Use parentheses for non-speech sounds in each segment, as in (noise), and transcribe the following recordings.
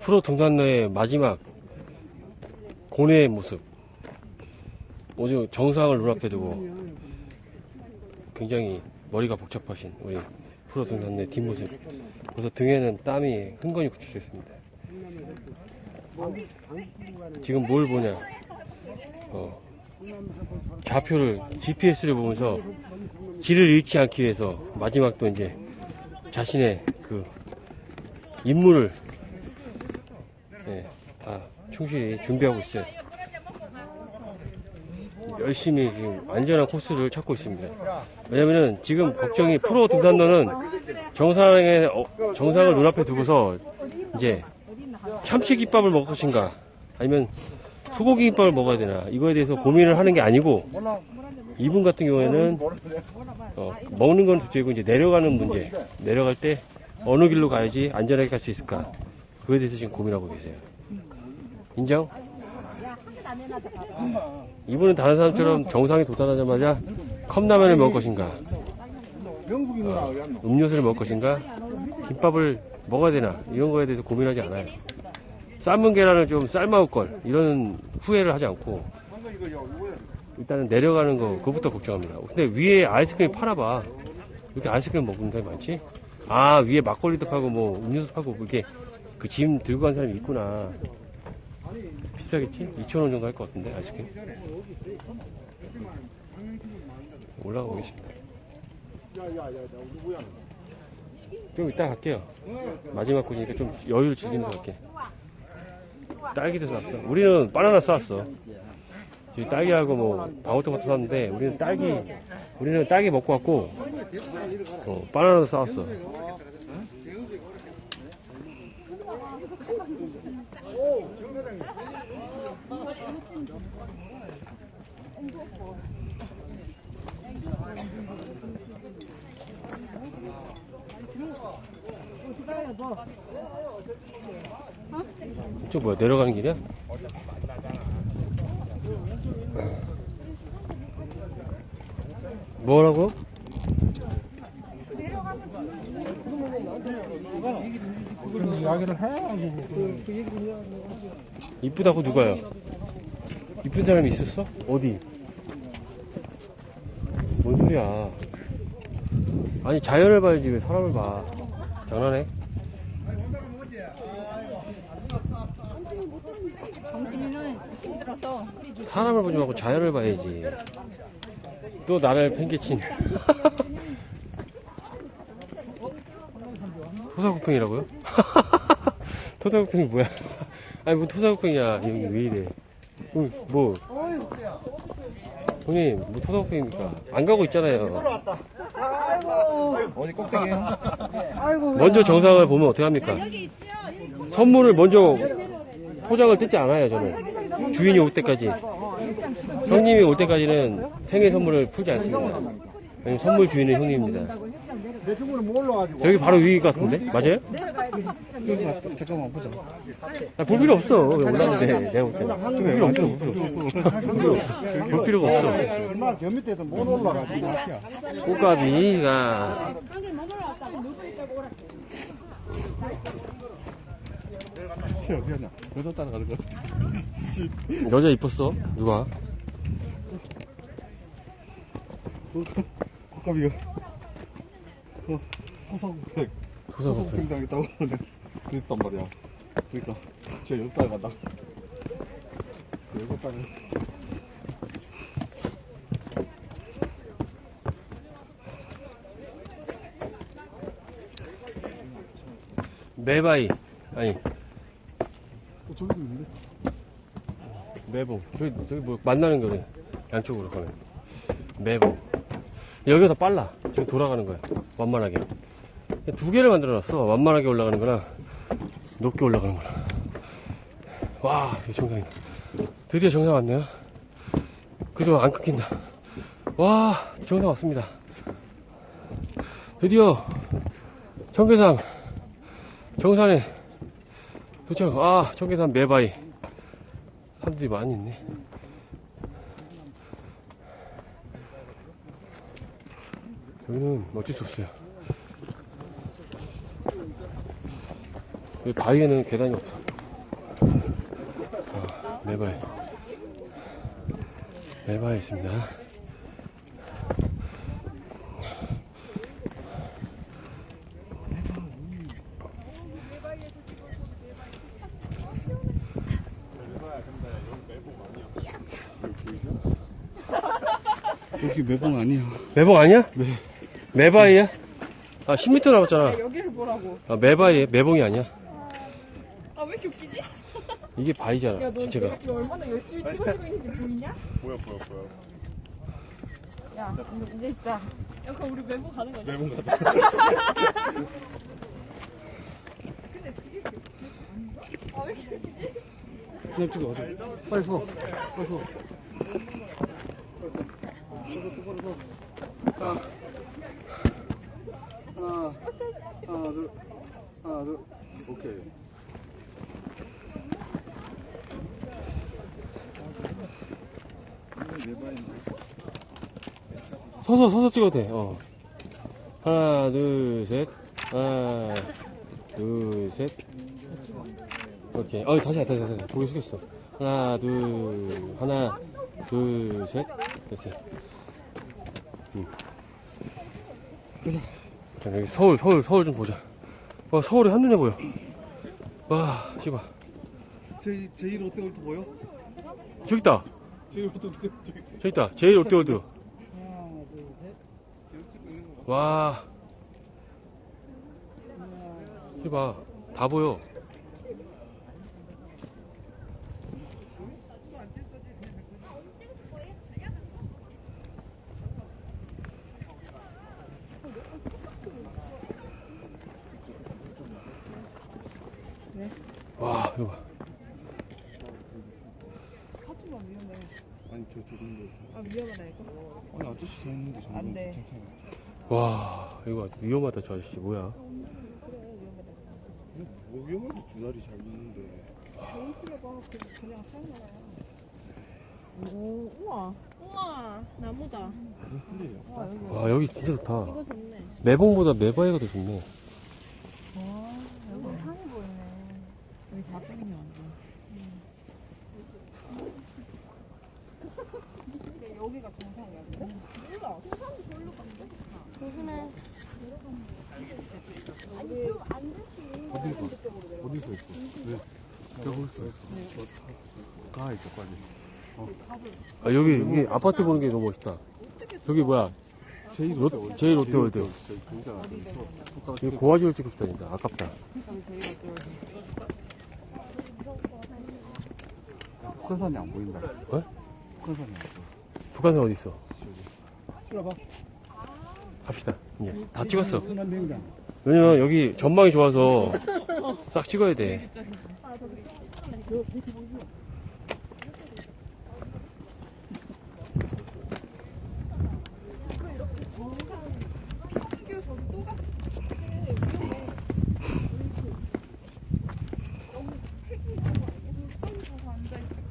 프로 등산로의 마지막 고뇌의 모습. 오늘 정상을 눈앞에 두고 굉장히 머리가 복잡하신 우리 프로 등산로의 뒷모습. 그래서 등에는 땀이 흥건히 굳혀져 있습니다. 지금 뭘 보냐? 어, 좌표를 GPS를 보면서 길을 잃지 않기 위해서 마지막 또 이제 자신의 그 임무를 충실히 준비하고 있어요. 열심히 지금 안전한 코스를 찾고 있습니다. 왜냐면은 지금 걱정이 프로 등산로는 정상에 어, 정상을 눈앞에 두고서 이제 참치 김밥을 먹을 것인가 아니면 소고기 김밥을 먹어야 되나 이거에 대해서 고민을 하는 게 아니고 이분 같은 경우에는 어, 먹는 건 둘째고 이제 내려가는 문제 내려갈 때 어느 길로 가야지 안전하게 갈 수 있을까 그거에 대해서 지금 고민하고 계세요 인정? 이분은 다른 사람처럼 정상에 도달하자마자 컵라면을 먹을 것인가 안? 음료수를 먹을 것인가 김밥을 먹어야 되나 이런 거에 대해서 고민하지 않아요 삶은 계란을 좀 삶아올 걸 이런 후회를 하지 않고. 일단은 내려가는 거 그것부터 걱정합니다 근데 위에 아이스크림 팔아봐 이렇게 아이스크림 먹는 사람이 많지? 아 위에 막걸리도 팔고 뭐 음료수 팔고 이렇게 그 짐 들고 간 사람이 있구나 비싸겠지? 2,000원 정도 할 것 같은데 아이스크림 올라가고 계십니다? 좀 이따 갈게요. 마지막 곳이니까 좀 여유를 즐기면서 갈게. 딸기도 샀어. 우리는 바나나 쌌어. 딸기하고 뭐 방울토마토 샀는데 우리는 딸기 우리는 딸기 먹고 왔고 어, 바나나도 싸왔어. 저 뭐야 내려가는 길이야? 뭐라고? 이야기를 해야지. 이쁘다고 누가요? 이쁜 사람이 있었어? 어디? 뭔 소리야? 아니 자연을 봐야지 왜 사람을 봐? 장난해? 정신이는 힘들어서 사람을 보지 말고 자연을 봐야지. 또 나를 팽개친. (laughs) (laughs) 토사구팽이라고요? (laughs) 토사구팽이 뭐야? 아니 뭐 토사구팽이야 여기 왜 이래? 어, 뭐? 형님 뭐 토사구팽입니까? 안 가고 있잖아요. 어디 꼭대기? 먼저 정상을 보면 어떻게 합니까? 선물을 먼저 포장을 뜯지 않아요 저는. 주인이 올 때까지. 형님이 올 때까지는 생일 선물을 풀지 않습니다. 왜냐면 선물 주인은 형님입니다. 내 친구는 못 올라가지고. 저기 바로 위 같은데? 맞아요? 잠깐만 보자. 아, 볼 필요 없어. 왜 올라가는데, 내가 볼 때는. 볼 필요 없어, 볼 필요 없어. 볼 필요 없어. 볼 필요가 없어. 얼마나 저 밑에도 못 올라가지고. 꽃가비가, 튀어 그냥 여자 따라가는 것 같아. 여자 이뻤어? 누가? (laughs) 소상백 소사구팽. 소상백 당했다고 그랬단 말이야. 그러니까 저 여자 따라간다. 여자 따라. 매바이. 아니, 어, 저기도 있는데. 매봉. 저기, 저기 뭐, 만나는 거네. 양쪽으로 가면. 매봉. 여기가 더 빨라. 지금 돌아가는 거야. 완만하게. 두 개를 만들어 놨어. 완만하게 올라가는 거랑, 높게 올라가는 거랑. 와, 이거 정상이다. 드디어 정상 왔네요. 그저 안 끊긴다. 와, 정상 왔습니다. 드디어, 청계산, 정산에 도착. 아, 청계산 매바이. 사람들이 많이 있네. 여기는 어쩔 수 없어요. 여기 바위에는 계단이 없어. 매발. 매발 있습니다. 여기 매봉 아니야. 매봉 아니야? 네. 매바이야? 아, 10m 남았잖아. 여기를 보라고. 아, 매바이, 매봉이 아니야. 아 왜 이렇게 웃기지? 이게 바이잖아, 야너. 내가 얼마나 열심히 찍어주고 있는지 보이냐? 뭐야, 뭐야, 뭐야. 야 이제, 이제 진짜. 야 그럼 우리 멤버 가는 거지? 매봉 가자. (laughs) 그냥 찍어, 가자. 빨리 서. 빨리 서. 하나, 둘, 하나, 둘. 오케이. 서서, 서서 찍어도 돼, 어. 하나, 둘, 셋. 하나, 둘, 셋. 오케이. 어, 다시, 다시, 다시. 고개 숙였어. 하나, 둘, 하나, 둘, 셋. 됐어. 자, 여기 서울, 서울, 서울 좀 보자. 와, 서울이 한눈에 보여. 와, 씨발. 제, 제일 롯데월드 보여? 저기 있다. 제일 롯데월드 저기. 있다. 제일 롯데월드. 와. 해봐. 다 보여. 와, 이거 봐. 아니, 저, 저 정도 있어. 아 위험하다 이거. 아니, 아저씨 서 있는데 정도 안 돼. 괜찮아. 와, 이거 위험하다, 저 아저씨. 뭐야? 뭐 위험한데 두 다리 잘 있는데. 오 우와 우와 나무다. 근데 여기 와, 여기 진짜 좋다. 이거 좋네. 매봉보다 매바이가 더 좋네. 여기 산이 보이네. 여기 다 땡기면 안 돼. 있어? 저거 있어. 가 있어, 빨리. 아, 여기, 여기 아파트 보는 게 너무 멋있다. 저기 뭐야? 제일 롯, 제일 롯데월드. 이거 고화질을 찍고 싶다닌다. 아깝다. 북한산이 안 보인다. 어? 북한산이 안 보여. 북한산 어디 있어? 들어봐. 갑시다. 이제 다 찍었어. 왜냐면 여기 전망이 좋아서 싹 찍어야 돼.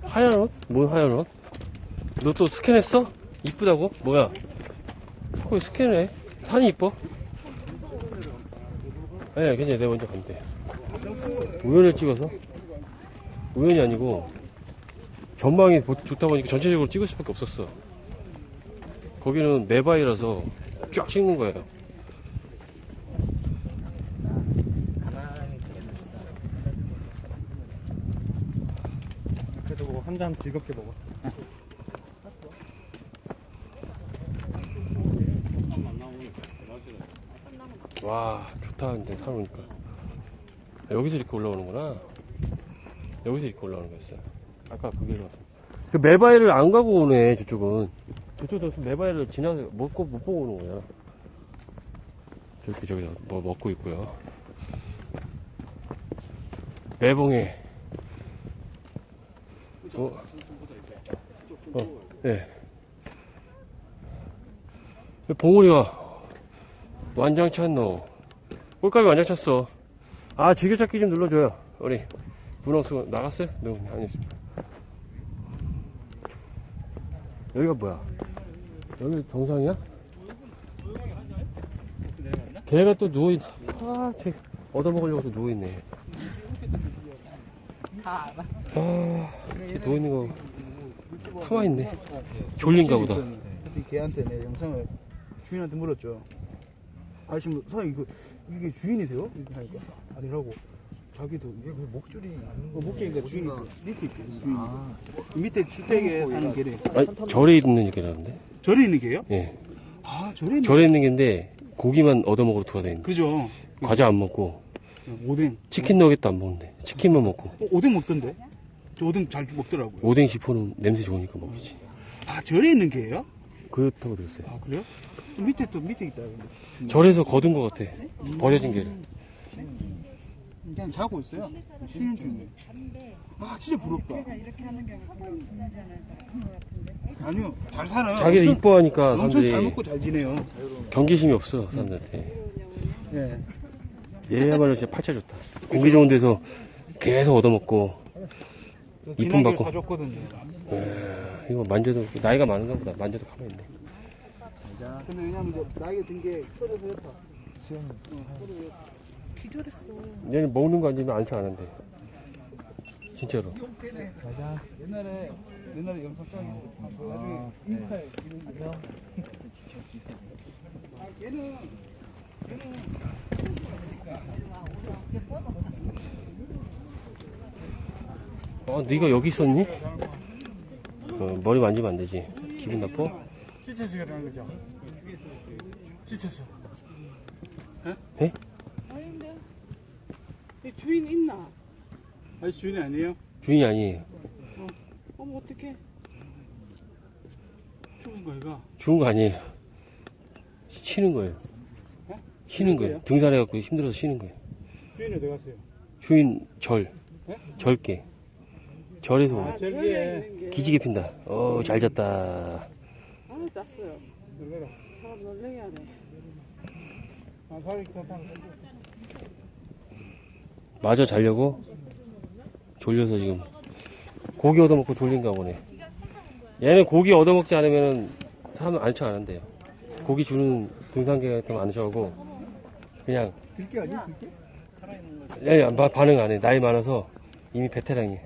하얀 옷? 뭔 하얀 옷? 너 또 스캔했어? 이쁘다고? 뭐야? 거기 스캔해. 산이 이뻐? 아니야, 괜찮아. 내가 먼저 돼. 우연을 찍어서? 우연이 아니고, 전망이 보- 좋다 보니까 전체적으로 찍을 수밖에 없었어. 거기는 매바이라서 쫙 찍는 거예요. 그래도 한잔 즐겁게 먹어. 와, 좋다. 근데 산 오니까. 아, 여기서 이렇게 올라오는구나. 여기서 이렇게 올라오는 거였어요. 아까 그게 왔어. 그 매바이를 안 가고 오네, 저쪽은. 저쪽도 매바이를 지나서 못, 고- 못 보고 오는 거야. 저렇게 저기서 뭐 먹고 있고요. 매봉에. 어, 어, 예. 네. 봉우리가 완장 찼노. 꼴값이 완장 찼어. 아, 즐겨찾기 좀 눌러줘요. 우리. 문학수 나갔어요? 네, 아니었습니다. 여기가 뭐야? 여기 정상이야? 걔가 또 누워있, 아, 쟤, 얻어먹으려고 또 누워있네. 아, 누워있는 거 가만있네. 졸린가 보다. 그때 걔한테 내 영상을 주인한테 물었죠. 아저씨, 뭐, 사장님, 이거, 이게 주인이세요? 이렇게 하니까. 아니라고. 자기도, 이게 왜 목줄이. 어, 목줄이니까 주인이 있어. 밑에 있대, 주인이. 밑에 주택에 사는 개래. 아니, 절에 있는 게라는데? 절에 있는 개요? 예. 아, 절에 있는 절에 있는 게인데, 고기만 얻어먹으러 돌아다니는 그죠. 과자 안 먹고, 오뎅. 치킨 너겟도 안 먹는데, 치킨만 먹고. 어, 오뎅 먹던데? 저 오뎅 잘 먹더라고요. 오뎅 시포는 냄새 좋으니까 먹이지. 아, 절에 있는 개예요? 그렇다고 들었어요. 아, 그래요? 또 밑에 또 밑에 있다. 절에서 거둔 것 같아. 버려진 게를. 그냥 자고 있어요. 쉬는 중에. 아, 진짜 부럽다. 아니요, 잘 살아요. 자기를 엄청- 이뻐하니까 엄청 잘 사람들이 먹고 잘 지내요. 경계심이 없어, 사람들한테. 예. 얘야말로 진짜 팔자 좋다. 공기 좋은 데서 계속 얻어먹고, 저 이쁨 받고. 사줬거든요. 에, 이거 만져도, 나이가 많은가 보다. 만져도 가만히 있네. 자, 근데 왜냐면 이제 나이가 든게 떨어져 했다. 얘는 먹는 거 아니면 안치 않은데. 진짜로. 옛날에 옛날에 영상 짱 나중에 인스타에 이런 거. 아, (laughs) 얘는 어, 네가 여기 있었니? 어, 머리 만지면 안 되지. 기분 나빠? 지쳐서 그러는 거죠. 지쳐서. 에? 아닌데. 이 주인 있나? 아니 주인이 아니에요? 주인이 아니에요. 어머 어떡해. 죽은 거 이거. 죽은 거 아니에요. 쉬는 거예요. 쉬는 거예요. 등산해갖고 힘들어서 쉬는 거예요. 주인이 어디 갔어요? 주인 절. 네? 절개. 절에서 오네. 저기에 기지개 핀다. 어, 잘 잤다. 아 짰어요. 놀래라. 사람 놀래게 하네. 아 사람 좋다. 마저 자려고 졸려서 지금 고기 얻어먹고 졸린가 보네. 얘는 고기 얻어먹지 않으면 사람 안쳐 안 한대요. 고기 주는 등산객 같은 안 쳐하고 그냥 들게 아니야? 들게? 예, 예, 바- 반응 안 해. 나이 많아서 이미 베테랑이에요.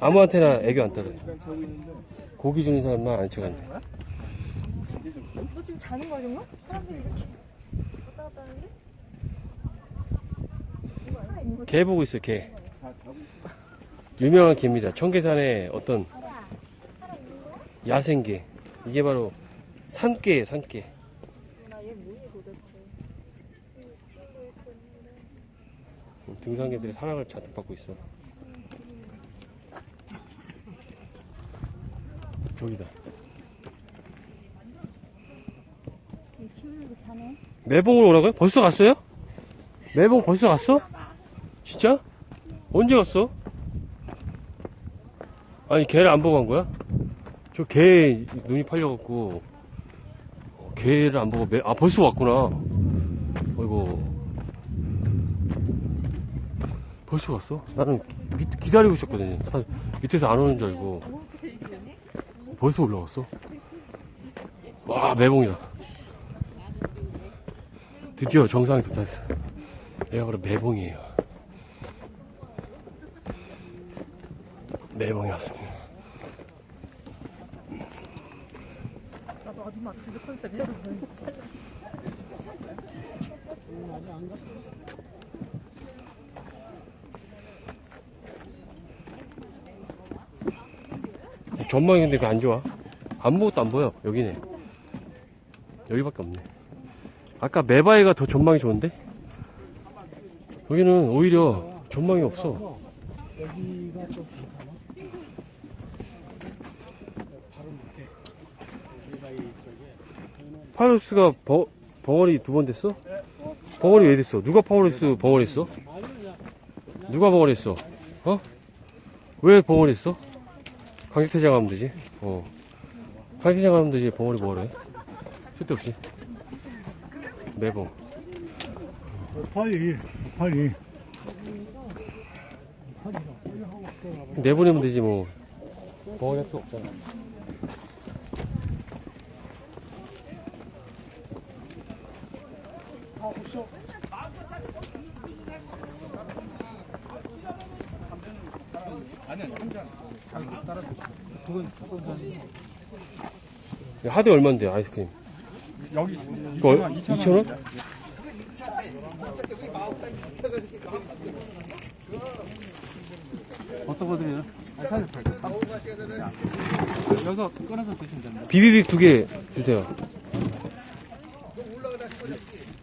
아무한테나 애교 안 떨어요. 고기 주는 사람만 안 쳐간대. 너 지금 자는 거 아닌가? 사람들이 이렇게 왔다 갔다 하는데? 개 보고 있어요, 개. 유명한 개입니다. 청계산의 어떤 야생개. 이게 바로 산개예요, 산개. 등산개들이 사랑을 잔뜩 받고 있어. 저기다. 키우는 거 자네? 매봉으로 오라고요? 벌써 갔어요? 매봉 벌써 갔어? 진짜? 언제 갔어? 아니 개를 안 보고 간 거야? 저 개 눈이 팔려갖고 어, 개를 안 보고 매... 아 벌써 왔구나 어이구 벌써 갔어? 나는 밑, 기다리고 있었거든요 사- 밑에서 안 오는 줄 알고 벌써 올라왔어? 와 매봉이다 드디어 정상에 도착했어. 얘가 바로 매봉이에요. 매봉이 왔습니다. 나도 어디 맞추는 컨셉에서 보여주지. 전망이 근데 그안 좋아. 아무것도 안 보여. 여기네. 여기밖에 없네. 아까 메바이가 더 전망이 좋은데? 여기는 오히려 전망이 없어. 파이러스가 버, 벙어리 두 번 됐어? 벙어리 왜 됐어? 누가 파이러스 벙어리 했어? 누가 벙어리 했어? 어? 왜 벙어리 했어? 강제퇴장 하면 되지. 어. 강제퇴장 하면 되지. 벙어리 뭐래? 쓸데없이. 매봉. 빨리, 빨리. 내보내면 되지 뭐. 할 필요 없잖아. 하드 얼마인데 아이스크림? 여기 이거 2,000원? 어떤 거 드려요? 여기서 꺼내서 드시면 됩니다. 비비빅 두 개 주세요.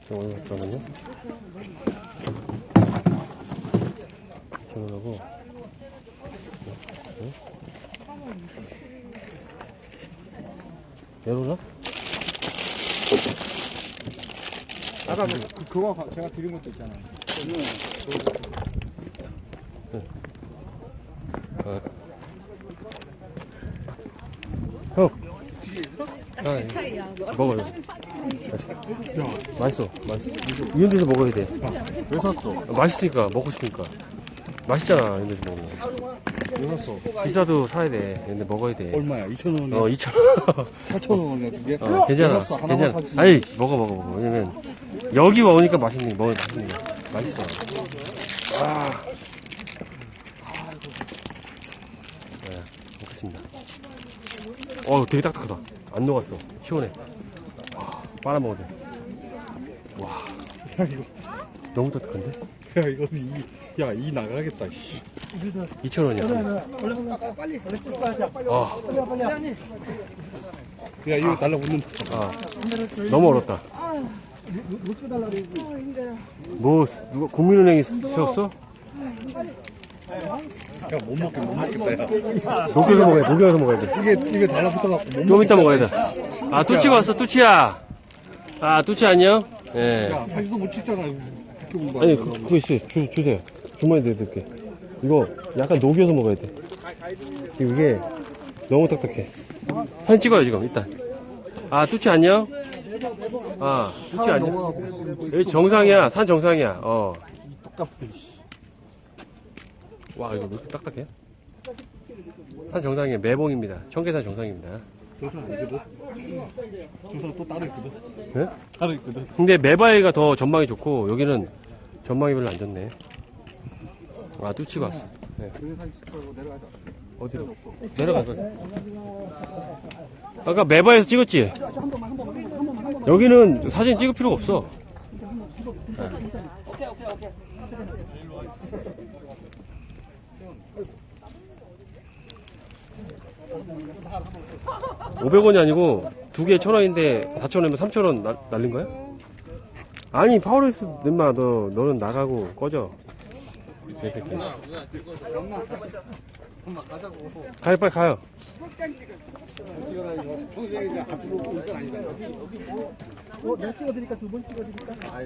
잠깐만요. 잠깐만요. 2,000원하고. 내려오나? 아까 그, 그, 그거 제가 드린 것도 있잖아요. 어. 형. 아, 이거 먹어요. 맛있어. 맛있어. 이런 데서 먹어야 돼. 왜 샀어? 아, 맛있으니까, 먹고 싶으니까. 맛있잖아, 데서 먹는 거. 왜 샀어? 비싸도 사야 돼. 근데 먹어야 돼. 얼마야? 2,000원에 어, 2,000원. 4,000원이야 (laughs) 두 개? 어, 괜찮아. 왜 샀어? 하나만 괜찮아. 사지. 아니, 먹어, 먹어, 먹어. 왜냐면, 여기 와오니까 맛있는, 거, 먹 맛있는 거. 맛있어. 아. 네, 먹겠습니다. 어, 되게 딱딱하다. 안 녹았어. 시원해. 와, 빨아먹어도 돼. 와. 너무 따뜻한데? 야, 이거 이, 야, 이 나가겠다, 씨. 2,000원이야. 빨리 빨리 찍고 하자. 아, 빨리 빨리. 야, 이거 달라붙는. 아. 너무 어렵다. 뭐 찍어달라 그러지? 뭐, 누가, 국민은행이 세웠어? 야, 못 먹게, 못 먹겠다, 야. 녹여서 먹어야 돼. 녹여서 먹어야 돼. 이게, 이게 달라붙어갖고 못 좀 이따 먹어야 돼. 아, 뚜치 왔어, 뚜치야. 아, 뚜치 안녕? 예. 야, 사진도 못 찍잖아. 어떻게? 아니, 그, 그거 있어요. 주, 주세요. 주머니에 넣어둘게. 이거 약간 녹여서 먹어야 돼. 이게 너무 딱딱해. 사진 찍어요, 지금, 일단. 아, 뚜치 안녕? 아, 뚜치 안녕? 여기 정상이야, 산 정상이야, 어. 똑같아, 씨. 와, 이거 왜 이렇게 딱딱해? 산 정상이에 매봉입니다. 청계산 정상입니다. 저 사람 이거든? 저 사람 또 따로 있거든? 예? 따로 있거든? 근데 메바이가 더 전망이 좋고 여기는 전망이 별로 안 좋네. 아 뚜치가 왔어. 네. 어디로? 내려가서. 아까 메바에서 찍었지? 여기는 사진 찍을 필요가 없어. 네. 500원이 아니고 두개 1000원인데 4,000원이면 3,000원 날린 거야? 아니 파워레스 놈마 너 너는 나가고 꺼져 개새끼 가요 빨리 가요 어, 내가 찍어드릴까 두 번 찍어드릴까? 아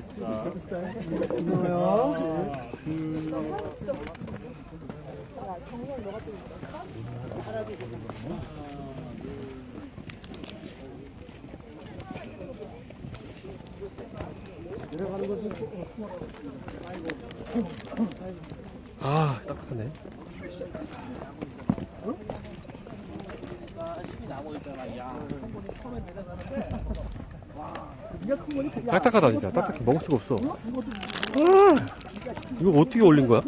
딱딱하네. 딱딱하다 진짜. 딱딱해. 먹을 수가 없어. 아, 이거 어떻게 올린 거야?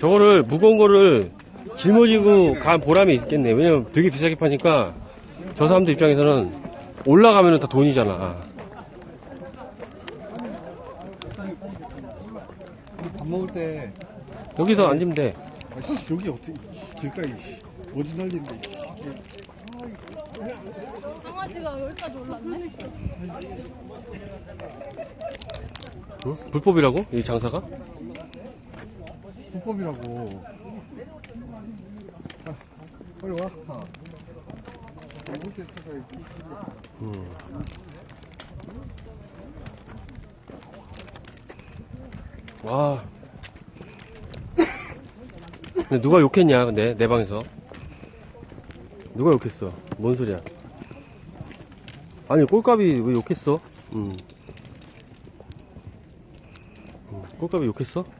저거를 무거운 거를 짊어지고 간 보람이 있겠네 왜냐면 되게 비싸게 파니까 저 사람들 입장에서는 올라가면 다 돈이잖아 밥 먹을 때, 여기서 앉으면 돼 아, 씨, 여기 어떻게, 길가에, 씨. 어디 날린데, 씨. 강아지가 여기까지 올랐네? 응? 불법이라고? 이 장사가? 불법이라고. 아, 빨리 와. 음. 와. 근데 누가 욕했냐, 근데, 내 방에서. 누가 욕했어? 뭔 소리야? 아니, 꼴값이 왜 욕했어? 음. 음, 꼴값이 욕했어?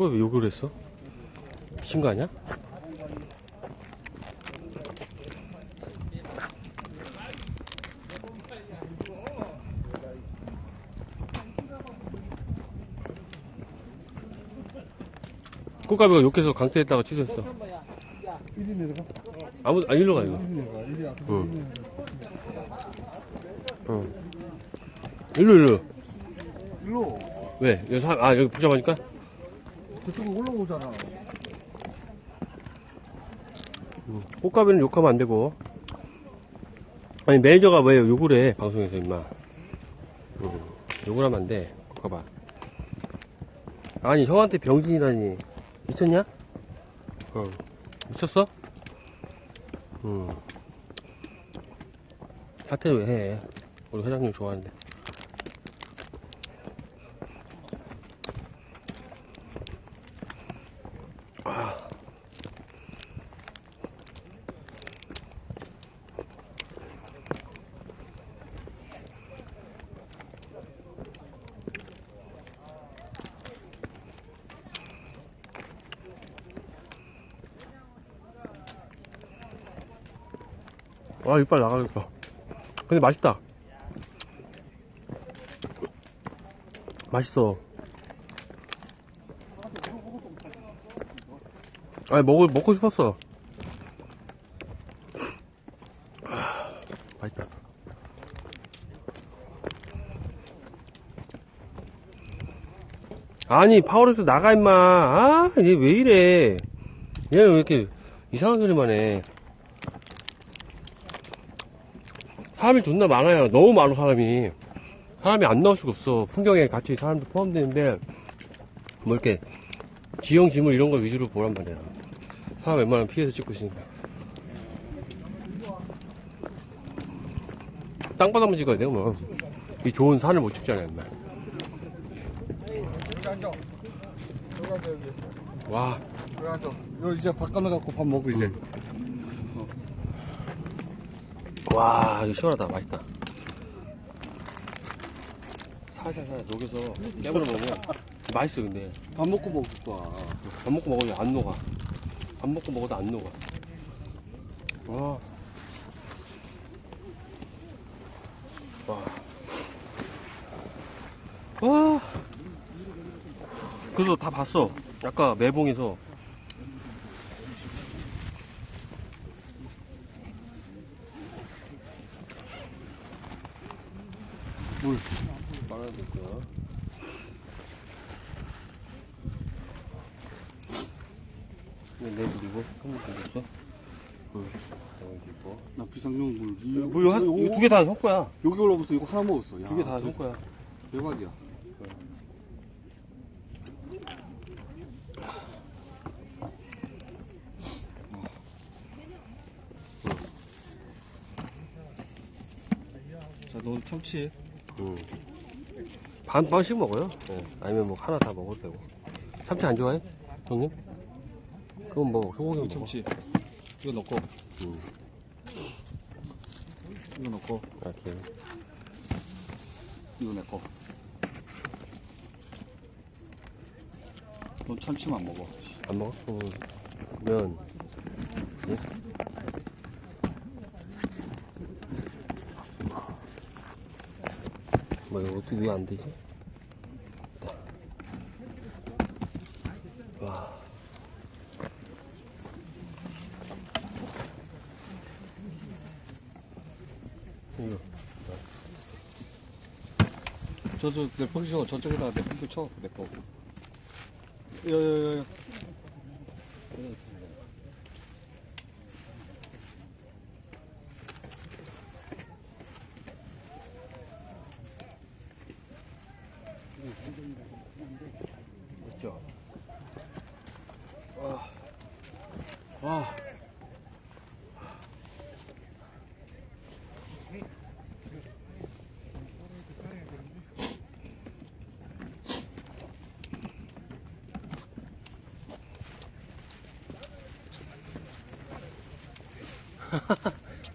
꼴값이 왜 욕을 했어? 미친 거 아니야? 꽃가비가 욕해서 강퇴했다가 취소했어. 이리 내려가. 아무, 아, 일로 가, 이거. 이리 내려가. 이리 응. 응. 일로, 일로. 일로. 왜? 여기 사, 아, 여기 복잡하니까? 저쪽으로 올라오잖아. 꽃가비는 욕하면 안 되고. 아니, 매니저가 왜 욕을 해, 방송에서, 임마. 응. 욕을 하면 안 돼, 꽃가봐. 아니, 형한테 병신이라니. 미쳤냐? 응. 미쳤어? 응. 사퇴 왜 해? 우리 회장님 좋아하는데. 이빨 나가겠다. 근데 맛있다. 맛있어. 아니, 먹을, 먹고 싶었어. 아, 맛있다. 아니, 파워레스 나가, 임마. 아, 얘 왜 이래. 얘는 왜 이렇게 이상한 소리만 해. 사람이 존나 많아요. 너무 많아, 사람이. 사람이 안 나올 수가 없어. 풍경에 같이 사람도 포함되는데, 뭐 이렇게, 지형, 지물 이런 거 위주로 보란 말이야. 사람 웬만하면 피해서 찍고 있으니까. 땅바닥만 찍어야 돼요, 뭐. 이 좋은 산을 못 찍잖아요, 인마. 와, 앉아. 여기 이제 바꿔놔갖고 밥 먹고 이제. 와, 이거 시원하다. 맛있다. 살살살 녹여서 깨물어 먹으면 맛있어, 근데. 밥 먹고 먹을 거야. 밥 먹고 먹어도 안 녹아. 밥 먹고 먹어도 안 녹아. 와. 와. 와. 그래서 다 봤어. 아까 매봉에서. 물. 말아야 될 거야. 이거 내 물이고, 형물 줬어? 응. 여기 있고. 나 비상용 물. 이- 개다형 거야. 여기 올라오면서 이거 하나 먹었어. 두개다형 거야. 대박이야. 자, 너 참치. 응. 반, 반씩 먹어요. 예. 아니면 뭐 하나 다 먹어도 되고. 참치 안 좋아해? 형님? 그럼 뭐, 소고기 먹어. 참치. 이거 넣고. 응. 이거 넣고. 이렇게. 이거 내 거. 넌 참치만 먹어. 안 먹어? 응. 그러면, 예? 뭐, 이거 어떻게 왜 안 되지? 됐다. 와. 이거. 저, 저, 내 포지션 저쪽에다가 내 컴퓨터 쳐. 내 거. 야, 야, 야, 야.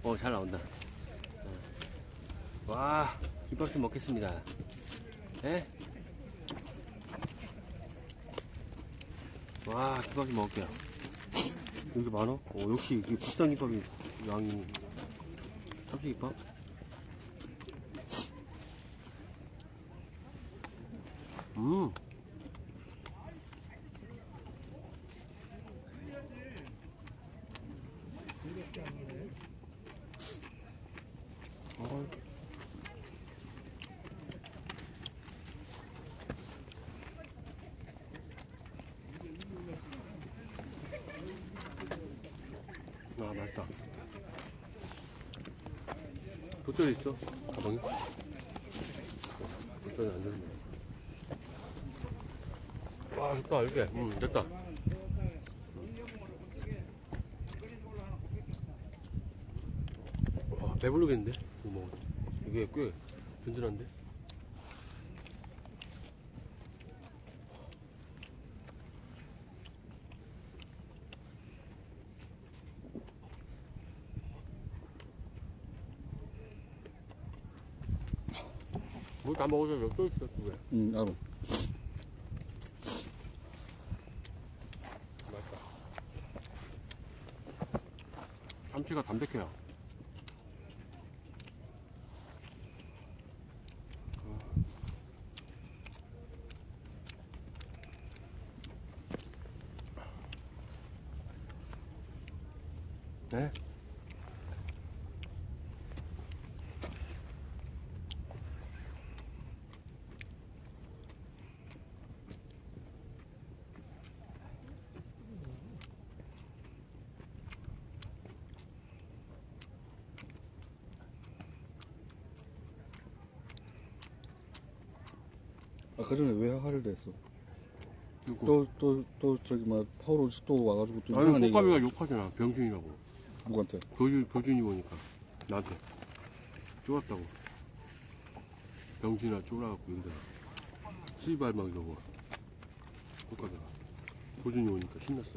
어, 잘 나온다. 와, 김밥 좀 먹겠습니다. 예? 와, 김밥 좀 먹을게요. 여기 많아? 어, 역시 이게 비싼 김밥이 양이 참치 김밥? 음. 아, 맛있다. 돗자리 있어? 가방에? 돗자리 안 되네. 와, 됐다, 이렇게. 응, 됐다. 와, 배부르겠는데? 이거 뭐, 이게 꽤 든든한데? 물다 먹어서 몇개 있어, 두 개. 응, 알아. 맛있다. 참치가 담백해요. 네? 아까 전에 왜 화를 냈어? 또, 또, 또, 저기, 막, 파워로즈 또 와가지고 또 이상한 얘기. 꽃가미가 욕하잖아. 병신이라고. 누구한테? 교준, 교준이 오니까. 나한테. 쫄았다고. 병신아 쫄아갖고 이런다. 씨발 막 이러고. 꽃가미가. 교준이 오니까 신났어.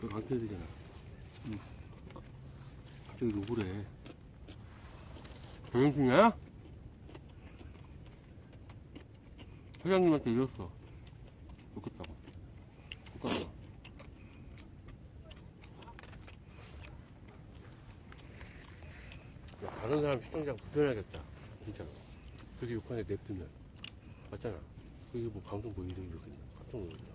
그 강태들이잖아. 응. 갑자기 욕을 해. 병신이야? 회장님한테 이랬어. 좋겠다고. 꽃가미가. 야, 다른 사람 시청자 불편하겠다. 진짜. 그렇게 욕하는데 냅두면. 맞잖아. 그게 뭐 방송 뭐 이래, 이렇게. 깜짝 놀랐잖아.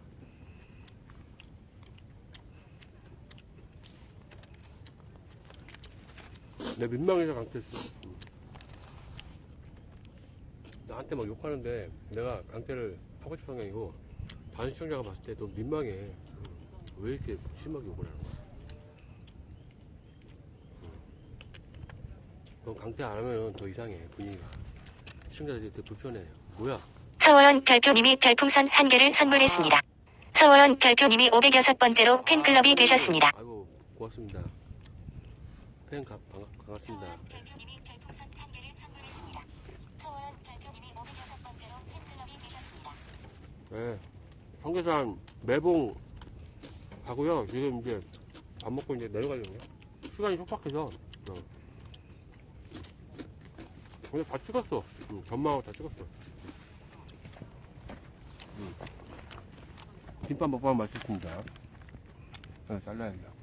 내 민망해서 강퇴했어. 응. 나한테 막 욕하는데 내가 강퇴를 하고 싶은 게 아니고 다른 시청자가 봤을 때너 민망해. 응. 왜 이렇게 심하게 욕을 하는 거야? 그럼 강퇴 안 하면 더 이상해 분위기가 시청자들이 되게 불편해 뭐야 서원 별표님이 별풍선 한 개를 선물했습니다. 서원 별표님이 506번째로 팬클럽이 되셨습니다. 아이고 고맙습니다 팬 가, 반갑, 반갑습니다 별표님이 별풍선 한 개를 선물했습니다. 서원 별표님이 506번째로 팬클럽이 되셨습니다. 네 청계산 매봉 가고요. 지금 이제 밥 먹고 이제 내려가려고요. 시간이 촉박해서. 어. 근데 다 찍었어. 응, 전망하고 다 찍었어. 응. 김밥 먹방 맛있습니다. 네, 잘라야죠